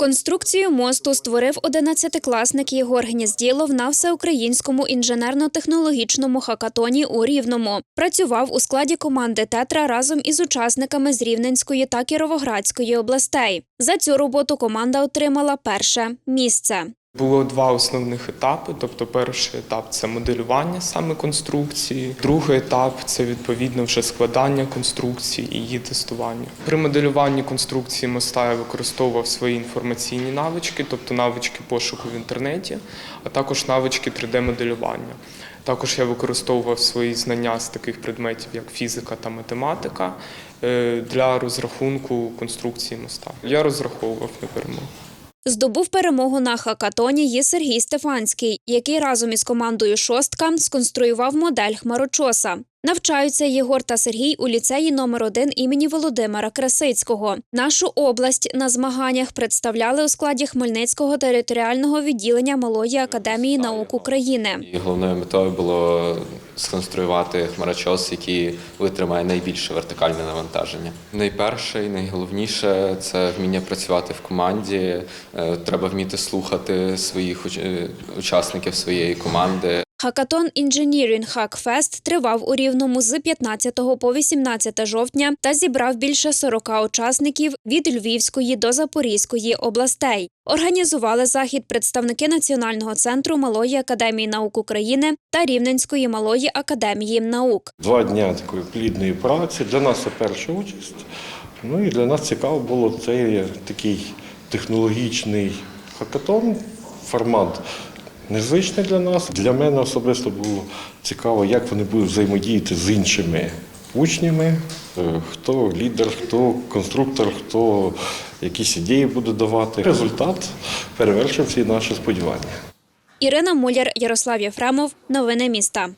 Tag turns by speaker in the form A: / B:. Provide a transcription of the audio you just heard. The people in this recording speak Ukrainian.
A: Конструкцію мосту створив 11-класник Єгор Гнізділов на всеукраїнському інженерно-технологічному хакатоні у Рівному. Працював у складі команди Тетра разом із учасниками з Рівненської та Кіровоградської областей. За цю роботу команда отримала перше місце.
B: Було два основних етапи. Тобто, перший етап це моделювання саме конструкції. Другий етап це відповідно вже складання конструкції і її тестування. При моделюванні конструкції моста я використовував свої інформаційні навички, тобто навички пошуку в інтернеті, а також навички 3D-моделювання. Також я використовував свої знання з таких предметів, як фізика та математика, е, для розрахунку конструкції моста. Я розраховував на перемогу.
A: Здобув перемогу на хакатоні є Сергій Стефанський, який разом із командою Шостка сконструював модель хмарочоса. Навчаються Єгор та Сергій у ліцеї номер 1 імені Володимира Красицького. Нашу область на змаганнях представляли у складі Хмельницького територіального відділення Малої академії наук України.
C: І головною метою було сконструювати хмарочос, який витримає найбільше вертикальне навантаження. Найперше і найголовніше це вміння працювати в команді. Е, Треба вміти слухати своїх уч- е, учасників своєї команди.
A: Хакатон Engineering Hack Fest тривав у Рівному з 15 по 18 жовтня та зібрав більше 40 учасників від Львівської до Запорізької областей. Організували захід представники Національного центру Малої академії наук України та Рівненської малої академії наук.
D: Два дні такої плідної праці. Для нас це перша участь. Ну і для нас цікаво було цей такий технологічний хакатон, формат незвичний для нас. Для мене особисто було цікаво, як вони будуть взаємодіяти з іншими учнями, Е, хто лідер, хто конструктор, хто якісь ідеї буде давати. Результат перевершив всі наші сподівання.
A: Ірина Муляр, Ярослав Єфремов. Новини міста.